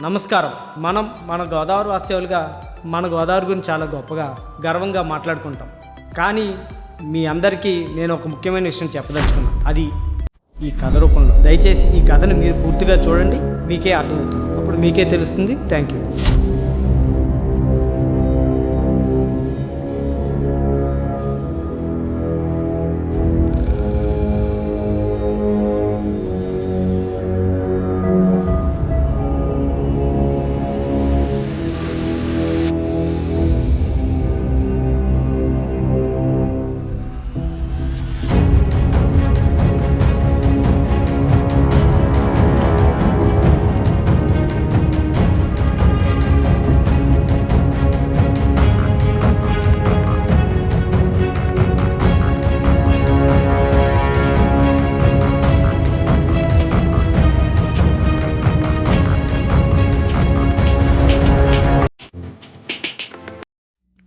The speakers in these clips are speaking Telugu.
నమస్కారం. మనం మన గోదావరి వాస్తవులుగా మన గోదావరి గురించి చాలా గొప్పగా గర్వంగా మాట్లాడుకుంటాం. కానీ మీ అందరికీ నేను ఒక ముఖ్యమైన విషయం చెప్పదలుచుకున్నాను అది ఈ కథ రూపంలో. దయచేసి ఈ కథను మీరు పూర్తిగా చూడండి. మీకే అర్థమవుతుంది. అప్పుడు మీకే తెలుస్తుంది. థ్యాంక్ యూ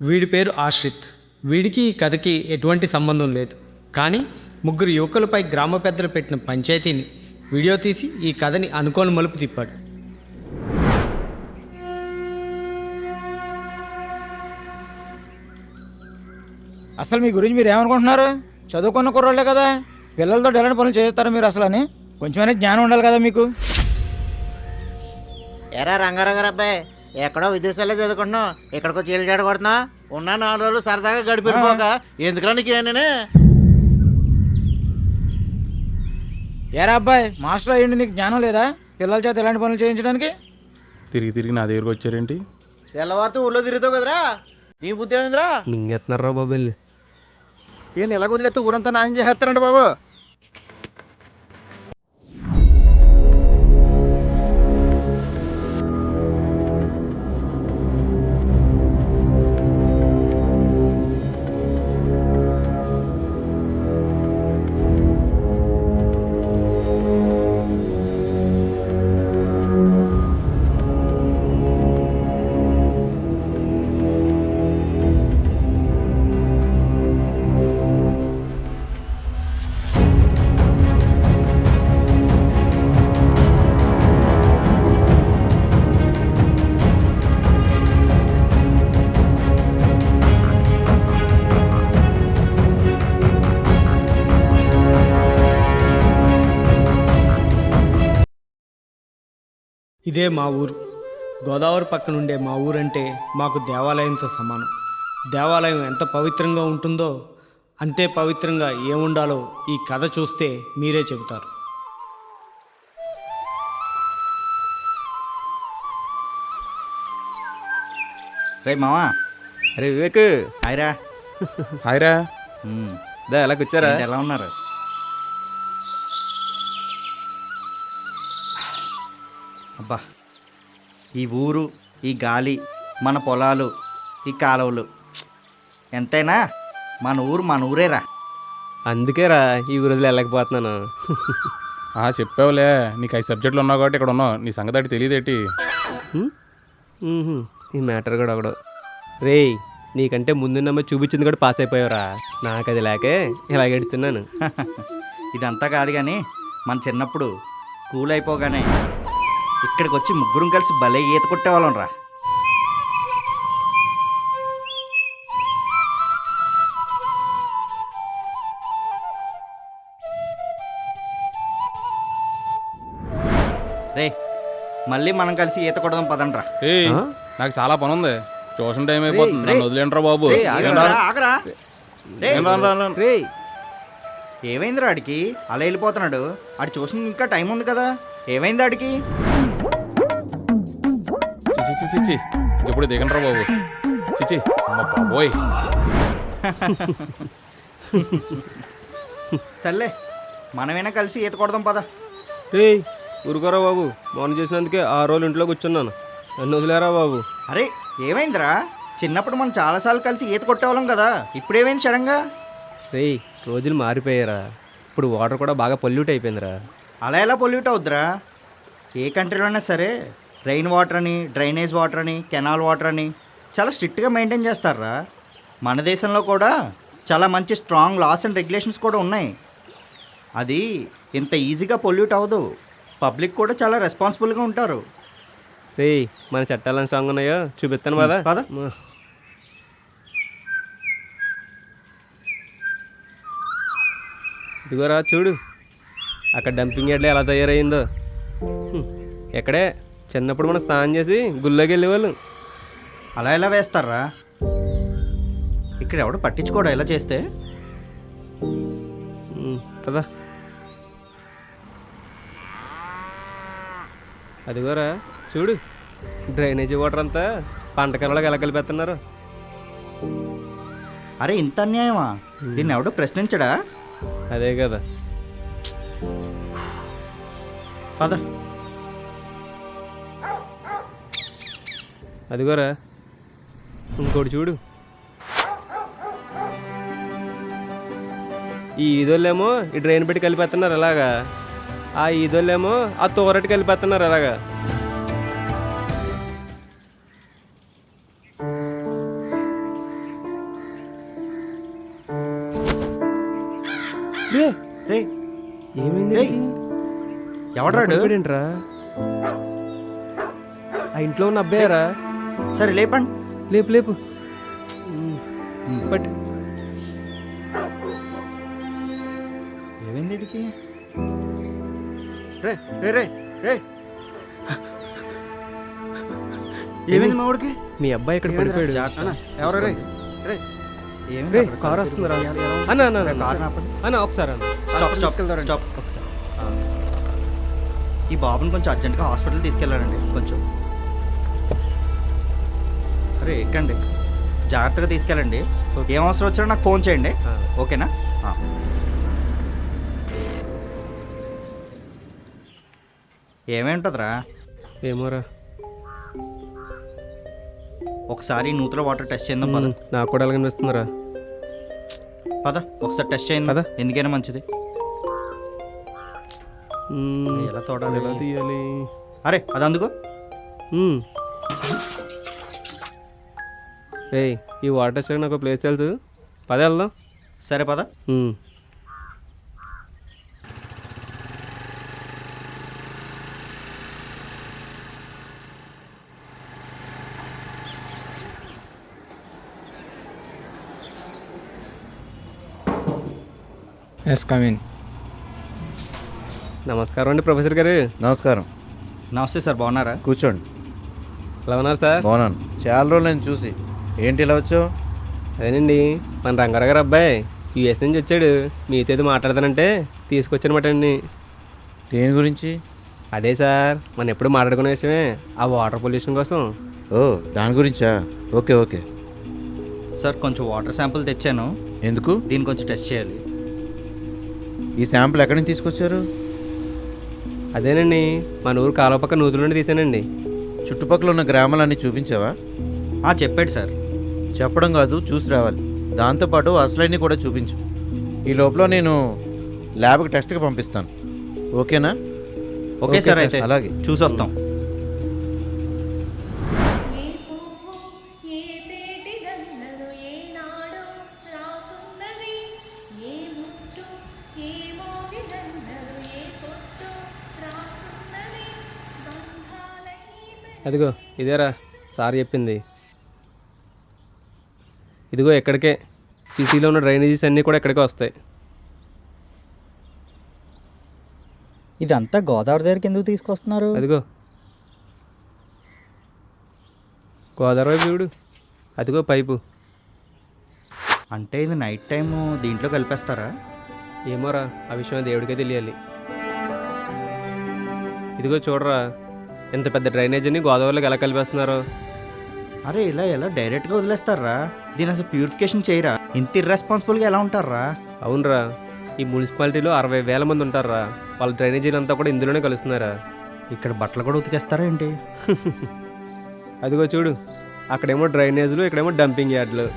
వీడి పేరు ఆశ్రిత్. వీడికి ఈ కథకి ఎటువంటి సంబంధం లేదు. కానీ ముగ్గురు యువకులపై గ్రామ పెద్దలు పెట్టిన పంచాయతీని వీడియో తీసి ఈ కథని అనుకోని మలుపు తిప్పాడు. అసలు మీ గురించి మీరు ఏమనుకుంటున్నారు? చదువుకున్న కుర్రోళ్ళే కదా. పిల్లలతో ఎలాంటి పనులు చేస్తారా మీరు అసలు అని? కొంచెమైనా జ్ఞానం ఉండాలి కదా మీకు. ఎరా రంగారావు అబ్బాయి ఎక్కడో విదేశాల్లో చదువుకుంటున్నావు ఇక్కడికి చీలు చెడ కొడుతున్నా ఉన్న నాలుగు రోజులు సరదాగా గడిపిపోక ఎందుకురా నీకు ఏంటనే ఏరా అబ్బాయి మాస్టర్ అయ్యండి నీకు జ్ఞానం లేదా? పిల్లల చేత ఎలాంటి పనులు చేయించడానికి? తిరిగి తిరిగి నా దగ్గరకు వచ్చారేంటి? తెల్లవారితో ఊళ్ళో తిరుగుతావు కదరా? నీ బుద్ధి ఏమిందిరా? మింగేస్తున్నారా బాబు వెళ్ళి? ఈయన ఎలా వదిలేస్తే ఊరంతా నాయం చేస్తారండి బాబు. ఇదే మా ఊరు. గోదావరి పక్కన ఉండే మా ఊరంటే మాకు దేవాలయంతో సమానం. దేవాలయం ఎంత పవిత్రంగా ఉంటుందో అంతే పవిత్రంగా ఏముండాలో ఈ కథ చూస్తే మీరే చెబుతారు. రే మావా. అరే వివేక్. హాయ్రా. హాయ్రా. దా ఎలా కూర్చారా ఎలా ఉన్నారు? అబ్బా ఈ ఊరు ఈ గాలి మన పొలాలు ఈ కాలువలు ఎంతైనా మన ఊరు మన ఊరేరా. అందుకేరా ఈ ఊరిలో వెళ్ళకపోతున్నాను. ఆ చెప్పావులే నీకు ఐదు సబ్జెక్టులు ఉన్నావు కాబట్టి ఇక్కడ ఉన్నావు. నీ సంగతి అటు తెలియదేటి. ఈ మ్యాటర్ కూడా ఒకడు. రేయ్ నీకంటే ముందున్నమ్మ చూపించింది కూడా పాస్ అయిపోయావురా. నాకు అది లేకే ఇలాగ ఎడుతున్నాను. ఇదంతా కాదు కానీ మన చిన్నప్పుడు కూల్ అయిపోగానే ఇక్కడికి వచ్చి ముగ్గురం కలిసి భలే ఈత కొట్టేవాళ్ళం రా. రే మళ్ళీ మనం కలిసి ఈత కొడదాం పదండ్రా? నాకు చాలా పని ఉంది ట్యూషన్ టైం అయిపోతుంది. నన్ను వదిలేంట్రా బాబు. రేయ్, నేను ఆగరా, రాను. ఆగరా రే, నేను రాను, రాను, రాను. రేయ్ ఏమైందిరా ఆడికి? అలా వెళ్ళిపోతున్నాడు. ఆడి చూసిన ఇంకా టైం ఉంది కదా. ఏమైంది ఆడికి? చి, చి, చి, చి. ఇంకెప్పుడు దిగండ్రా బాబు? చిచి అమ్మ బాబోయ్. సర్లే మనమైనా కలిసి ఈత కొడదాం పద. రేయ్ ఊరుకోరా బాబు. మొన్న చేసినందుకే ఆ రోజులు ఇంట్లో కూర్చున్నాను. నన్ను వదిలేరా బాబు? అరే ఏమైందిరా? చిన్నప్పుడు మనం చాలాసార్లు కలిసి ఈత కొట్టేవాళ్ళం కదా. ఇప్పుడు ఏమైంది సడన్గా రేయ్ రోజులు మారిపోయారా ఇప్పుడు వాటర్ కూడా బాగా పొల్యూట్ అయిపోయిందిరా. అలా ఎలా పొల్యూట్ అవుద్దిరా? ఏ కంట్రీలో అయినా సరే రెయిన్ వాటర్ అని డ్రైనేజ్ వాటర్ అని కెనాల్ వాటర్ అని చాలా స్ట్రిక్ట్గా మెయింటైన్ చేస్తారా? మన దేశంలో కూడా చాలా మంచి స్ట్రాంగ్ లాస్ అండ్ రెగ్యులేషన్స్ కూడా ఉన్నాయి. అది ఇంత ఈజీగా పొల్యూట్ అవ్వదు. పబ్లిక్ కూడా చాలా రెస్పాన్సిబుల్గా ఉంటారు. రేయ్ మన చట్టాలని సాంగ్ ఉన్నాయో? చూపిస్తాను పద. మ. ఇదిగోరా చూడు. అక్కడ డంపింగ్ యార్డ్లో ఎలా తయారైందో. ఎక్కడే? చిన్నప్పుడు మనం స్నానం చేసి గుళ్ళోకి వెళ్ళేవాళ్ళం. అలా ఎలా వేస్తారా? ఇక్కడ ఎవడు పట్టించుకోడు ఎలా చేస్తే? పదా. అదిగోరా చూడు. డ్రైనేజీ వాటర్ అంతా పంట కర్రలకు ఎలా కలిపేస్తున్నారు? అరే ఇంత అన్యాయమా? దీన్ని ఎవడు ప్రశ్నించడా? అదే కదా. పద. అదిగోరా ఇంకోటి చూడు. ఈ ఈదోళ్ళేమో ఈ డ్రైన్ పెట్టి కలిపేస్తున్నారు అలాగా. ఆ ఈదోళ్ళేమో ఆ తోరటి కలిపేస్తున్నారు అలాగా. ఏమైంది ఎవడ్రాడు? ఏంట్రా? ఆ ఇంట్లో ఉన్న అబ్బాయారా? సరే లేపండి. లేపు లేపు. బట్ ఏమైంది? రే రే రే రే. ఏమైంది మా వాడికి మీ అబ్బాయి ఇక్కడ పడిపోయాడు. ఎవరు రే? రే. రే? కార్ వస్తుందిరా అన్న అన్న అన్న, కారు ఆపండి. అన్న ఒకసారి అన్న. Stop stop. స్టాప్. ఒకసారి. ఈ బాబుని కొంచెం అర్జెంట్గా హాస్పిటల్ తీసుకెళ్ళాలండి కొంచెం. అరే ఎక్కండి. జాగ్రత్తగా తీసుకెళ్ళండి. ఏం అవసరం వచ్చినా నాకు ఫోన్ చేయండి. ఓకేనా? ఆ. ఏమై ఉంటుందిరా ఏమోరా. ఒకసారి నూతుల వాటర్ టెస్ట్ చేద్దాం పద. నాకు కూడా అలాగే అనిపిస్తుందిరా. పద ఒకసారి టెస్ట్ చేయండి. పద. ఎందుకైనా మంచిది. ఎలా తోడాలి? ఎలా తీయాలి? అరే అది అందుకో రేయ్ ఈ వాటర్ వచ్చాక నాకు ప్లేస్ తెలుసు. పదే వెళ్దాం. సరే పద. ఎస్ కమిన్ నమస్కారం అండి ప్రొఫెసర్ గారు. నమస్కారం. నమస్తే సార్ బాగున్నారా? కూర్చోండి. ఎలా ఉన్నారు సార్? బాగున్నాను. చాలా రోజులు నేను చూసి ఏంటి ఇలా వచ్చావు? అదేనండి మన రంగారావు గారు అబ్బాయి యూఎస్ నుంచి వచ్చాడు. మీతో ఏదో మాట్లాడతానంటే తీసుకొచ్చానమాట అండి. దేని గురించి? అదే సార్ మనం ఎప్పుడు మాట్లాడుకునే విషయమే ఆ వాటర్ పొల్యూషన్ కోసం. ఓ దాని గురించా? Okay okay. సార్ కొంచెం వాటర్ శాంపుల్ తెచ్చాను. ఎందుకు? దీన్ని కొంచెం టెస్ట్ చేయాలి. ఈ శాంపుల్ ఎక్కడి నుంచి తీసుకొచ్చారు? అదేనండి మన ఊరు కాలువ పక్క నూతుల నుండి తీసానండి చుట్టుపక్కల ఉన్న గ్రామాలన్నీ చూపించావా? ఆ, చెప్పాడు సార్. చెప్పడం కాదు చూసి రావాలి. దాంతోపాటు అసలైన కూడా చూపించు. ఈ లోపల నేను ల్యాబ్కి టెస్ట్కి పంపిస్తాను. ఓకేనా? ఓకే సార్ అయితే. అలాగే. చూసి వస్తాం ఏ పువ్వు ఏ తేటి ఇదిగో ఎక్కడికే? సిటీలో ఉన్న డ్రైనేజీస్ అన్నీ కూడా ఎక్కడికే వస్తాయి. ఇదంతా గోదావరి దగ్గరికి ఎందుకు తీసుకొస్తున్నారు? అదిగో. గోదావరి చూడు. అదిగో పైపు. అంటే ఇది నైట్ టైము దీంట్లో కలిపేస్తారా? ఏమోరా ఆ విషయం దేవుడికే తెలియాలి. ఇదిగో చూడరా ఇంత పెద్ద డ్రైనేజీని గోదావరిలోకి ఎలా కలిపేస్తున్నారు? అరే ఇలా ఎలా డైరెక్ట్గా వదిలేస్తారా? దీని అసలు ప్యూరిఫికేషన్ చేయరా? ఇంత ఇర్రెస్పాన్సిబుల్గా ఎలా ఉంటారా? అవునరా ఈ మున్సిపాలిటీలో అరవై వేల మంది ఉంటారా? వాళ్ళ డ్రైనేజీలు అంతా కూడా ఇందులోనే కలుస్తున్నారా? ఇక్కడ బట్టలు కూడా ఉతికేస్తారా ఏంటి? అదిగో చూడు అక్కడేమో డ్రైనేజ్లు ఇక్కడేమో డంపింగ్ యార్డ్లు.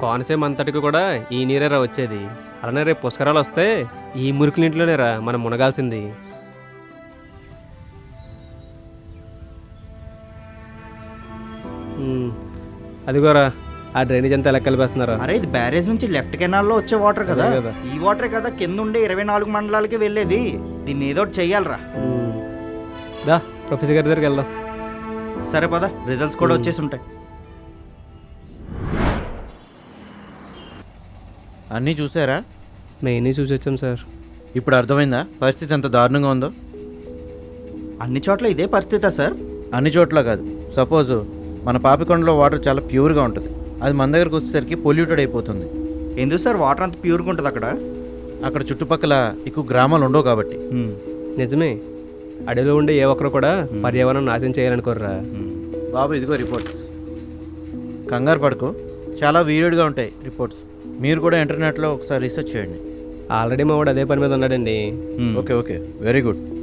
కోనసీమ అంతటికి కూడా ఈ నీరేరా వచ్చేది. అలానే రేపు పుష్కరాలు వస్తే ఈ మురికి నీటిలోనేరా మనం మునగాల్సింది. అదిగోరా ఆ డ్రైనేజ్ అంతా ఎలా కలిపేస్తున్నారా? అరే ఇది బ్యారేజ్ నుంచి లెఫ్ట్ కెనాల్లో వచ్చే వాటర్ కదా. అదే కదా. ఈ వాటరే కదా కింద ఉండే ఇరవై నాలుగు మండలాలకి వెళ్ళేది. దీన్ని ఏదో ఒకటి చెయ్యాలరా. దా ప్రొఫెసర్ గారి దగ్గరికి వెళ్దాం. సరే పద. రిజల్ట్స్ కూడా వచ్చేసి ఉంటాయి. అన్నీ చూసారా? మెయిన్ చూసి వచ్చాం సార్? ఇప్పుడు అర్థమైందా? పరిస్థితి ఎంత దారుణంగా ఉందో? అన్ని చోట్ల ఇదే పరిస్థితా సార్. అన్ని చోట్ల కాదు. సపోజ్ మన పాపికొండలో వాటర్ చాలా ప్యూర్గా ఉంటుంది. అది మన దగ్గరకు వచ్చేసరికి పొల్యూటెడ్ అయిపోతుంది. ఎందుకు సార్ వాటర్ అంత ప్యూర్గా ఉంటుంది అక్కడ? అక్కడ చుట్టుపక్కల ఎక్కువ గ్రామాలు ఉండవు కాబట్టి. నిజమే. అడవిలో ఉండే ఏ ఒక్కరు కూడా పర్యావరణం నాశనం చేయాలనుకోర్రా. బాబు ఇదిగో రిపోర్ట్స్. కంగారు పడుకో. చాలా వీరియడ్గా ఉంటాయి రిపోర్ట్స్. మీరు కూడా ఇంటర్నెట్లో ఒకసారి రీసెర్చ్ చేయండి. ఆల్రెడీ మా వాడు అదే పని మీద ఉన్నాడండి. Okay okay. Very good.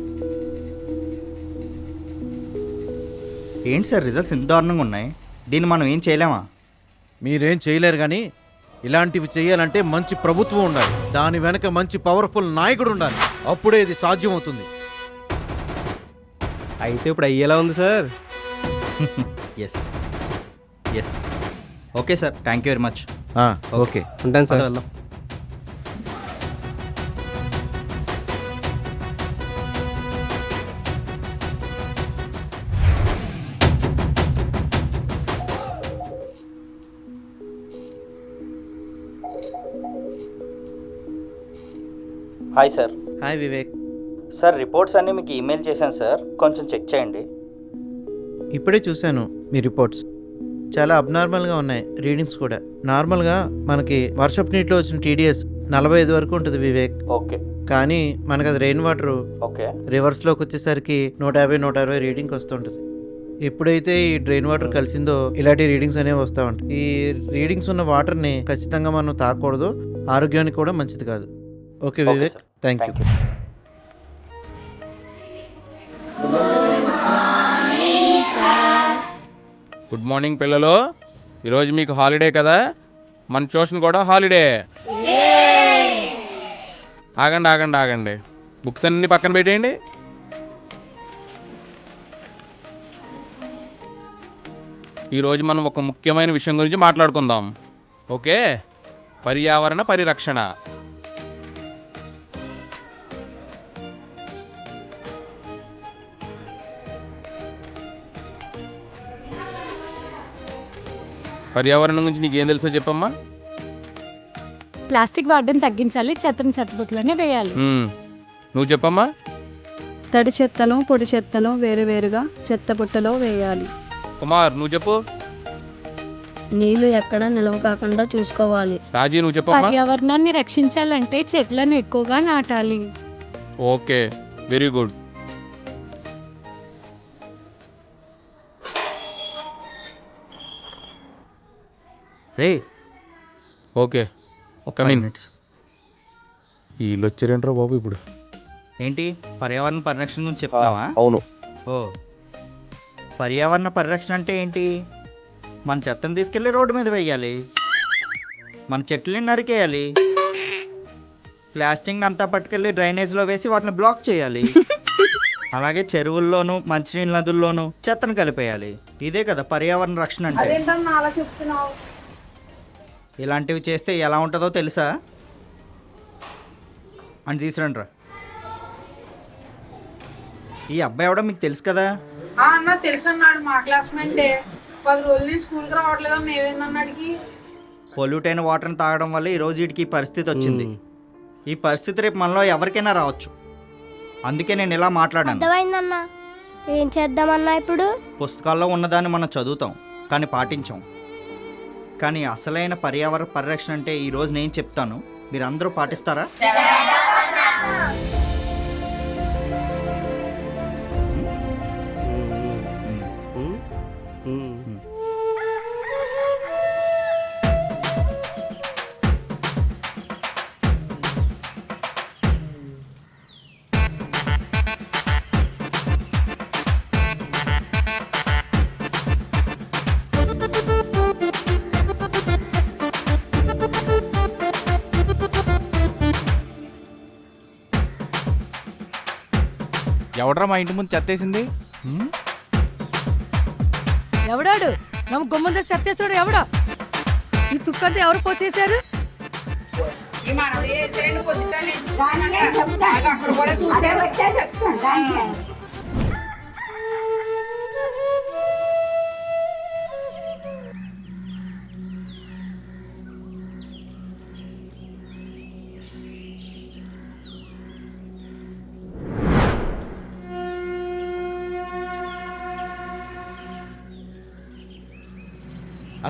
ఏంటి సార్ రిజల్ట్స్ ఇంత దారుణంగా ఉన్నాయి? దీన్ని మనం ఏం చేయలేమా? మీరేం చేయలేరు కానీ ఇలాంటివి చేయాలంటే మంచి ప్రభుత్వం ఉండాలి. దాని వెనక మంచి పవర్ఫుల్ నాయకుడు ఉండాలి. అప్పుడే ఇది సాధ్యం అవుతుంది అయితే ఇప్పుడు అయ్యేలా ఉంది sir. Yes yes okay sir thank you very much ఆ, ఓకే ఉంటాను సార్. వెళ్దాం. Hi sir. Hi Vivek. Sir reports అన్నీ మీకు ఈమెయిల్ చేశాను సార్. కొంచెం చెక్ చేయండి. ఇప్పుడే చూశాను మీ రిపోర్ట్స్. చాలా అబ్నార్మల్గా ఉన్నాయి రీడింగ్స్ కూడా. నార్మల్గా మనకి వర్షపు నీటిలో వచ్చిన టీడీఎస్ నలభై ఐదు వరకు ఉంటుంది వివేక్. ఓకే. కానీ మనకు అది రెయిన్ వాటర్ ఓకే. రివర్స్లోకి వచ్చేసరికి నూట యాభై నూట అరవై రీడింగ్ వస్తుంటుంది. ఎప్పుడైతే ఈ డ్రైన్ వాటర్ కలిసిందో ఇలాంటి రీడింగ్స్ అనేవి వస్తూ ఉంటాయి. ఈ రీడింగ్స్ ఉన్న వాటర్ని ఖచ్చితంగా మనం తాగకూడదు ఆరోగ్యానికి కూడా మంచిది కాదు. Okay Vivek sir. Thank you thank you good morning పిల్లలు. ఈరోజు మీకు హాలిడే కదా? మన ట్యూషన్ కూడా హాలిడే ఆగండి ఆగండి ఆగండి. బుక్స్ అన్ని పక్కన పెట్టేయండి. ఈరోజు మనం ఒక ముఖ్యమైన విషయం గురించి మాట్లాడుకుందాం. ఓకే? పర్యావరణ పరిరక్షణ. పర్యావరణం గురించి నీకేం తెలుసో చెప్పమ్మా. ప్లాస్టిక్ వాడడం తగ్గించాలి చెత్తను చెత్తబుట్టలోనే వేయాలి. నువ్వు చెప్పమ్మా. తడి చెత్తను పొడి చెత్తను వేరువేరుగా చెత్తబుట్టలో వేయాలి. కుమార్ నువ్వు చెప్పు. నీళ్ళు ఎక్కడ నిల్వ కాకుండా చూసుకోవాలి. రాజీ నువ్వు చెప్పమ్మా. పర్యావరణాన్ని రక్షించాలంటే చెట్లను ఎక్కువగా నాటాలి. Okay very good. రే. ఓకే. ఒక. మినిట్స్ వీళ్ళు వచ్చారేంట్రా బాబు ఇప్పుడు? ఏంటి? పర్యావరణ పరిరక్షణ గురించి చెప్తావా? అవును. ఓ. పర్యావరణ పరిరక్షణ అంటే ఏంటి? మన చెత్తను తీసుకెళ్ళి రోడ్డు మీద వేయాలి. మన చెట్లని నరికేయాలి. ప్లాస్టిక్ అంతా పట్టుకెళ్ళి డ్రైనేజ్లో వేసి వాటిని బ్లాక్ చేయాలి. అలాగే చెరువుల్లోనూ మంచినీళ్ళ నదుల్లోనూ చెత్తను కలిపేయాలి. ఇదే కదా పర్యావరణ రక్షణ అంటే. ఇలాంటివి చేస్తే ఎలా ఉంటుందో తెలుసా? అని తీసురండి రా. ఈ అబ్బాయి ఎవడో మీకు తెలుసు కదా? ఆ అన్న తెలుసు అన్నాడు మా క్లాస్మేటే. పది రోజులు నేను స్కూల్కి రావట్లేదు? అన్న ఏమైందన్నాడికి పొల్యూట్ అయిన వాటర్ని తాగడం వల్ల ఈ రోజు వీటికి ఈ పరిస్థితి వచ్చింది. ఈ పరిస్థితి రేపు మనలో ఎవరికైనా రావచ్చు. అందుకే నేను ఇలా మాట్లాడాను. అర్థమైందన్నా. ఏం చేద్దామన్నా ఇప్పుడు? పుస్తకాల్లో ఉన్నదాన్ని మనం చదువుతాం కానీ పాటించాం. కానీ అసలైన పర్యావరణ పరిరక్షణ అంటే ఈ రోజు నేను చెప్తాను. మీరు అందరూ పాటిస్తారా ఎవడరా మా ఇంటి ముందు చెత్తేసింది? ఎవడాడు? నమ్మ గుమ్మంద సత్యేశ్వరుడు ఎవడా? ఈ తుక్కంతా ఎవరు పోసేశారు?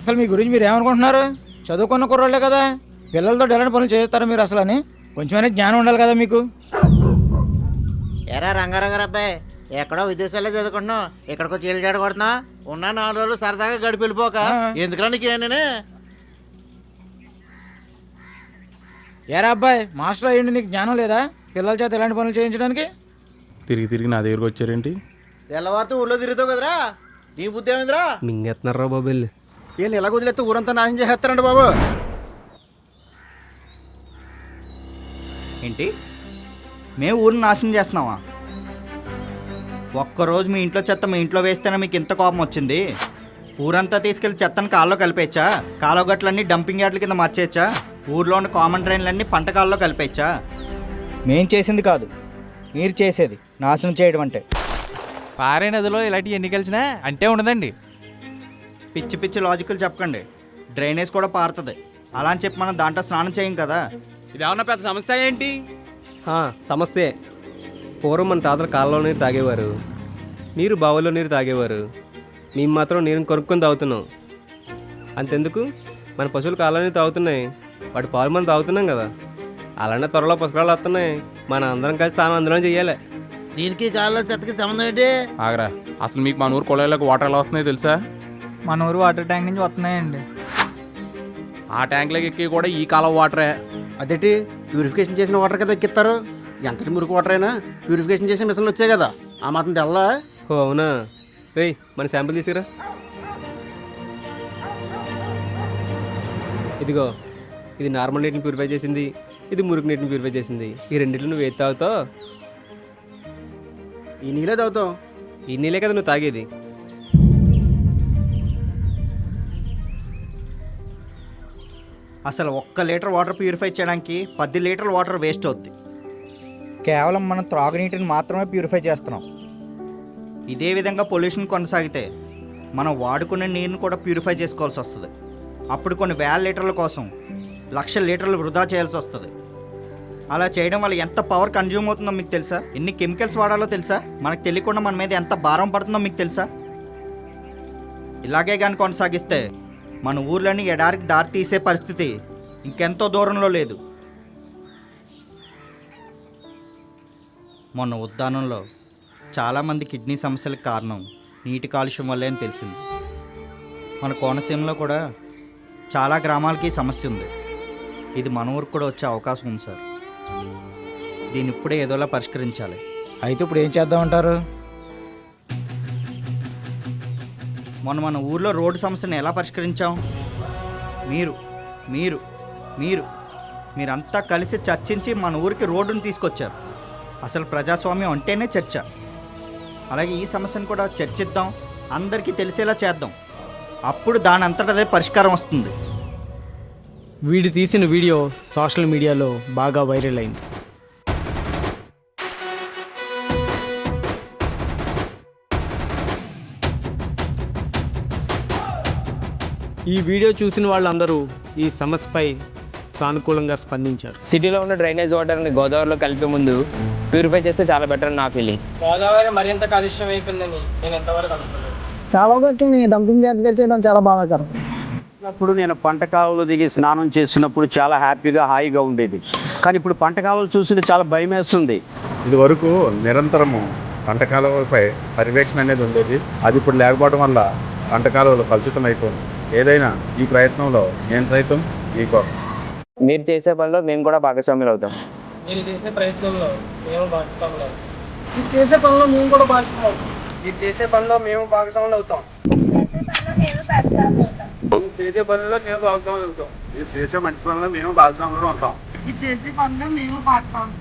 అసలు మీ గురించి మీరు ఏమనుకుంటున్నారు? చదువుకున్న కుర్రోళ్ళే కదా. పిల్లలతో ఎలాంటి పనులు చేస్తారు మీరు అసలు అని? కొంచెమైనా జ్ఞానం ఉండాలి కదా మీకు. ఎరా రంగారావు అబ్బాయి ఎక్కడో విదేశాల్లో చదువుకుంటున్నావు ఇక్కడికి వచ్చి చీలు కొడుతున్నా ఉన్న నాలుగు రోజులు సరదాగా గడిపి వెళ్ళిపోక. ఆ. ఎందుకురా నీకు ఏంటనే ఏరా అబ్బాయి మాస్టర్ అయ్యండి నీకు జ్ఞానం లేదా? పిల్లల చేత ఎలాంటి పనులు చేయించడానికి? తిరిగి తిరిగి నా దగ్గరకు వచ్చారేంటి? తెల్లవారితో ఊళ్ళో తిరుగుతావు కదరా? నీ బుద్ధి ఏమైందిరా? మింగేస్తున్నారా బాబు వెళ్ళి? వీళ్ళు ఎలా వదిలేస్తే ఊరంతా నాశనం చేసేస్తారండి బాబు. ఏంటి? మేము ఊరిని నాశనం చేస్తున్నావా? ఒక్కరోజు మీ ఇంట్లో చెత్త మీ ఇంట్లో వేస్తేనే మీకు ఇంత కోపం వచ్చింది. ఊరంతా తీసుకెళ్ళి చెత్తను కాల్లో కలిపేచ్చా? కాలువగట్లన్నీ డంపింగ్ యార్డ్ల కింద మార్చేయచ్చా ఊర్లో ఉన్న కామన్ డ్రైన్లన్నీ పంట కాల్లో కలిపేచ్చా? మేం చేసింది కాదు. మీరు చేసేది. నాశనం చేయడం అంటే. పారే నదిలో ఇలాంటి ఎన్ని కలిసినా అంటే ఉండదండి. పిచ్చి పిచ్చి లాజికల్ చెప్పకండి. డ్రైనేజ్ కూడా పారుతుంది. అలా అని చెప్పి మనం దాంట్లో స్నానం చేయం కదా. ఇది ఏమన్నా పెద్ద సమస్య ఏంటి? హా, సమస్యే. పూర్వం మన తాతలు కాళ్ళలో నీరు తాగేవారు. నీరు బావుల్లో నీరు తాగేవారు. మేము మాత్రం నీరుని కొనుక్కొని తాగుతున్నాం. అంతెందుకు? మన పశువులు నీరు తాగుతున్నాయి. వాటి పాలు మనం తాగుతున్నాం కదా. అలానే త్వరలో పుస్తకాలు వస్తున్నాయి. మన అందరం కలిసి తాను అందులో చేయాలి. దీనికి కాళ్ళ చెత్తకి సంబంధం ఏంటి? ఆగరా. అసలు మీకు మన ఊరు కొళాయిలకు వాటర్ ఎలా వస్తున్నాయో తెలుసా? మన ఊరు వాటర్ ట్యాంక్ నుంచి వస్తున్నాయండి. ఆ ట్యాంక్లోకి ఎక్కి కూడా ఈ కాలం వాటరే. అదేంటి? ప్యూరిఫికేషన్ చేసిన వాటర్ కదా ఎక్కిస్తారు. ఎంతటి మురికి వాటర్ అయినా ప్యూరిఫికేషన్ చేసిన మిషన్లు వచ్చాయి కదా. ఆ మాత్రం తెల్లా? ఓ అవునా? రేయ్ మన శాంపుల్ తీసుకురా ఇదిగో ఇది నార్మల్ నీటిని ప్యూరిఫై చేసింది ఇది మురికి నీటిని ప్యూరిఫై చేసింది. ఈ రెండిట్లు నువ్వు ఏది తాగుతావు? ఈ నీళ్ళే తాగుతాం. ఈ నీళ్ళే కదా నువ్వు తాగేది. అసలు ఒక్క లీటర్ వాటర్ ప్యూరిఫై చేయడానికి పది లీటర్ల వాటర్ వేస్ట్ అవుద్ది. కేవలం మనం త్రాగునీటిని మాత్రమే ప్యూరిఫై చేస్తున్నాం. ఇదే విధంగా పొల్యూషన్ కొనసాగితే మనం వాడుకునే నీరుని కూడా ప్యూరిఫై చేసుకోవాల్సి వస్తుంది. అప్పుడు కొన్ని వేల లీటర్ల కోసం లక్షల లీటర్లు వృధా చేయాల్సి వస్తుంది. అలా చేయడం వల్ల ఎంత పవర్ కన్జ్యూమ్ అవుతుందో మీకు తెలుసా? ఎన్ని కెమికల్స్ వాడాలో తెలుసా? మనకు తెలియకుండా మన మీద ఎంత భారం పడుతుందో మీకు తెలుసా? ఇలాగే కానీ కొనసాగిస్తే మన ఊర్లని ఎడారికి దారి తీసే పరిస్థితి. ఇంకెంతో దూరంలో లేదు. మొన్న ఉద్దానంలో చాలామంది కిడ్నీ సమస్యలకు కారణం నీటి కాలుష్యం వల్లే అని తెలిసింది. మన కోనసీమలో కూడా చాలా గ్రామాలకి సమస్య ఉంది. ఇది మన ఊరికి కూడా వచ్చే అవకాశం ఉంది సార్. దీన్ని ఇప్పుడే ఏదోలా పరిష్కరించాలి. అయితే ఇప్పుడు ఏం చేద్దామంటారు? మొన్న మన ఊర్లో రోడ్డు సమస్యను ఎలా పరిష్కరించాం? మీరు మీరు మీరు మీరంతా కలిసి చర్చించి మన ఊరికి రోడ్డును తీసుకొచ్చారు. అసలు ప్రజాస్వామ్యం అంటేనే చర్చ. అలాగే ఈ సమస్యను కూడా చర్చిద్దాం అందరికీ తెలిసేలా చేద్దాం. అప్పుడు దాని అంతటదే పరిష్కారం వస్తుంది. వీడు తీసిన వీడియో సోషల్ మీడియాలో బాగా వైరల్ అయింది. ఈ వీడియో చూసిన వాళ్ళందరూ ఈ సమస్యపై సానుకూలంగా స్పందించారు. సిటీలో ఉన్న డ్రైనేజ్ వాటర్ని గోదావరిలో కలిపే ముందు ప్యూరిఫై చేస్తే చాలా బెటర్ అని నా ఫీలింగ్. గోదావరి మరింత కాలుష్యం అయిపోయిందని నేను ఎంతవరకు అనుకోలేదు కాబట్టి డంపింగ్ యార్డ్ చేయడం చాలా బాధాకరం. అప్పుడు నేను పంట కాలువలో దిగి స్నానం చేసినప్పుడు చాలా హ్యాపీగా హాయిగా ఉండేది. కానీ ఇప్పుడు పంట కాలువలు చూస్తుంటే చాలా భయం వేస్తుంది. ఇది వరకు నిరంతరము పంట కాలువలపై పర్యవేక్షణ అనేది ఉండేది. అది ఇప్పుడు లేకపోవడం వల్ల పంట కాలువలు కలుషితం అయిపోయింది. ఏదైనా ఈ ప్రయత్నంలో నేను సైతం మీకోసం మీరు చేసే పనిలో మేము కూడా భాగస్వాములు అవుతాం. మీరు చేసే ప్రయత్నంలో మేము భాగస్వాములు మీరు చేసే పనిలో మేము కూడా భాగస్వాములు మీరు చేసే పనిలో మేము భాగస్వాములు అవుతాం. చేసే పనిలో మేము భాగస్వాములు అవుతాం. మీరు చేసే మంచి పనులు మేము భాగస్వాములు ఉంటాం మీరు చేసే పనిలో మేము భాగస్వాములు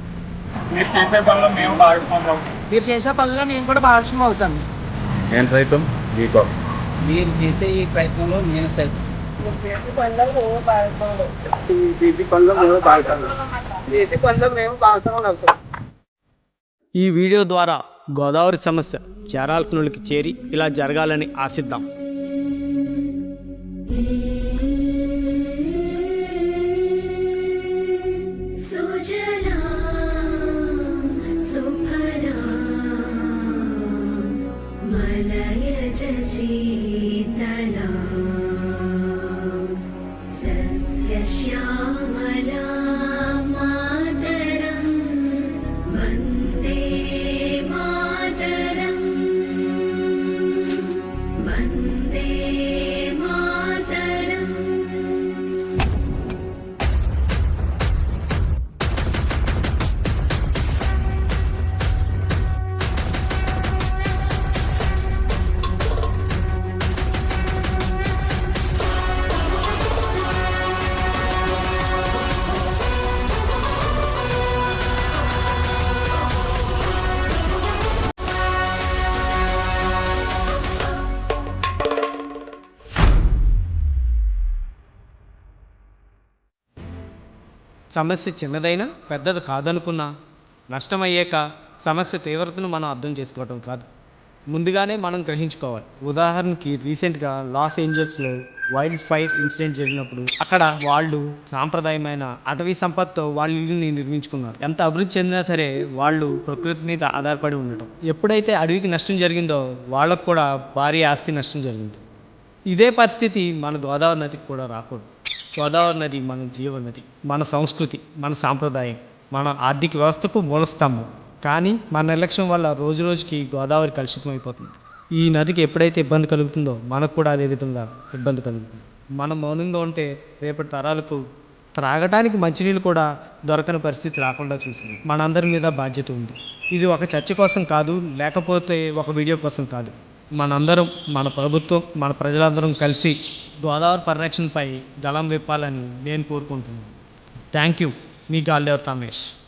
మీరు చేసే పనిలో మేము భాగస్వాములు అవుతాం. మీరు చేసే పనిలో మేము కూడా భాగస్వాములు అవుతాం. నేను సైతం మీకోసం మీరు చేసే ఈ ప్రయత్నంలో నేను మేము ఈ వీడియో ద్వారా గోదావరి సమస్య చేరాల్సిన వాళ్ళకి చేరి ఇలా జరగాలని ఆశిద్దాం. श्यामला సమస్య చిన్నదైనా పెద్దది కాదనుకున్నా నష్టమయ్యాక సమస్య తీవ్రతను మనం అర్థం చేసుకోవటం కాదు. ముందుగానే మనం గ్రహించుకోవాలి. ఉదాహరణకి రీసెంట్గా లాస్ ఏంజల్స్లో వైల్డ్ ఫైర్ ఇన్సిడెంట్ జరిగినప్పుడు అక్కడ వాళ్ళు సాంప్రదాయమైన అటవీ సంపత్తో వాళ్ళ ఇల్లుని నిర్మించుకున్నారు. ఎంత అభివృద్ధి చెందినా సరే వాళ్ళు ప్రకృతి మీద ఆధారపడి ఉండటం. ఎప్పుడైతే అడవికి నష్టం జరిగిందో వాళ్ళకు కూడా భారీ ఆస్తి నష్టం జరిగింది. ఇదే పరిస్థితి మన గోదావరి నదికి కూడా రాకూడదు. గోదావరి నది మన జీవనది మన సంస్కృతి మన సాంప్రదాయం మన ఆర్థిక వ్యవస్థకు మూలస్తంభం కానీ మన నిర్లక్ష్యం వల్ల రోజు రోజుకి గోదావరి కలుషితం అయిపోతుంది ఈ నదికి ఎప్పుడైతే ఇబ్బంది కలుగుతుందో మనకు కూడా అదే విధంగా ఇబ్బంది కలుగుతుంది. మనం మౌనంగా ఉంటే రేపటి తరాలకు త్రాగడానికి మంచినీళ్ళు కూడా దొరకని పరిస్థితి రాకుండా చూసింది మనందరి మీద బాధ్యత ఉంది. ఇది ఒక చర్చ కోసం కాదు లేకపోతే ఒక వీడియో కోసం కాదు. మనందరం మన ప్రభుత్వం మన ప్రజలందరం కలిసి గోదావరి పరిరక్షణపై గళం విప్పాలని నేను కోరుకుంటున్నాను. థ్యాంక్ యూ మీ గాల్దేవర్ రమేష్.